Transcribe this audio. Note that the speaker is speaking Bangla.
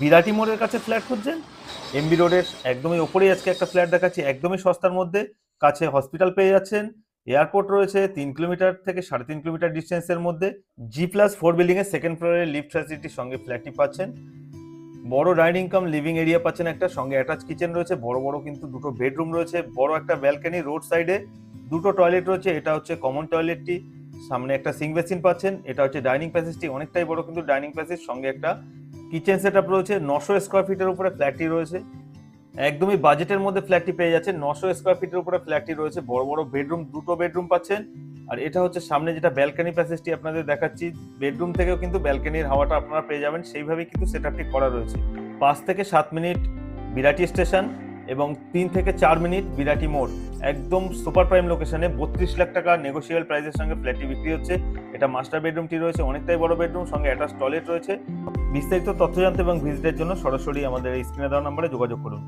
বিরাটি মোড়ের কাছে ফ্ল্যাট খুঁজছেন? এমবি রোডের একদমই ওপরেই আজকে একটা ফ্ল্যাট দেখাচ্ছি, একদমই সস্তার মধ্যে। কাছে হসপিটাল পেয়ে যাচ্ছেন। এয়ারপোর্ট রয়েছে তিন কিলোমিটার থেকে সাড়ে তিন কিলোমিটার ডিস্টেন্সের মধ্যে। জি প্লাস ফোর বিল্ডিং এর সেকেন্ড ফ্লোরে লিফট ফ্যাসিলিটির সঙ্গে ফ্ল্যাটটি পাচ্ছেন। বড় ডাইনিং কাম লিভিং এরিয়া পাচ্ছেন একটা, সঙ্গে অ্যাটাচ কিচেন রয়েছে। বড় বড় কিন্তু দুটো বেডরুম রয়েছে। বড় একটা ব্যালকনি রোড সাইডে দুটো টয়লেট রয়েছে, এটা হচ্ছে কমন টয়লেটটি সামনে একটা সিঙ্ক বেসিন পাচ্ছেন, এটা হচ্ছে ডাইনিং প্যাসেজটি অনেকটাই বড় কিন্তু ডাইনিং প্যাসেজ সঙ্গে একটা কিচেন সেট আপ রয়েছে, নশো স্কোয়ার ফিটের উপরে ফ্ল্যাটটি রয়েছে। একদমই বাজেটের মধ্যে ফ্ল্যাটটি পেয়ে যাচ্ছে নশো স্কোয়ার ফিটের উপরে ফ্ল্যাটটি রয়েছে। বড় বড় বেডরুম দুটো বেডরুম পাচ্ছেন। আর এটা হচ্ছে সামনে যেটা ব্যালকনি প্যাসেজটি আপনাদের দেখাচ্ছি। বেডরুম থেকেও কিন্তু ব্যালকনির হাওয়াটা আপনারা পেয়ে যাবেন। সেইভাবেই কিন্তু সেট আপটি করা রয়েছে। পাঁচ থেকে সাত মিনিট বিরাটি স্টেশন এবং তিন থেকে চার মিনিট বিরাটি মোড়। একদম সুপার প্রাইম লোকেশনে বত্রিশ লাখ টাকা নেগোসিয়েবল প্রাইসের সঙ্গে ফ্ল্যাটটি বিক্রি হচ্ছে। এটা মাস্টার বেডরুমটি রয়েছে, অনেকটাই বড় বেডরুম সঙ্গে অ্যাটাচ টয়লেট রয়েছে। বিস্তারিত তথ্য জানতে এবং ভিজিটের জন্য সরাসরি আমাদের স্ক্রিনে দেওয়া নম্বরে যোগাযোগ করুন।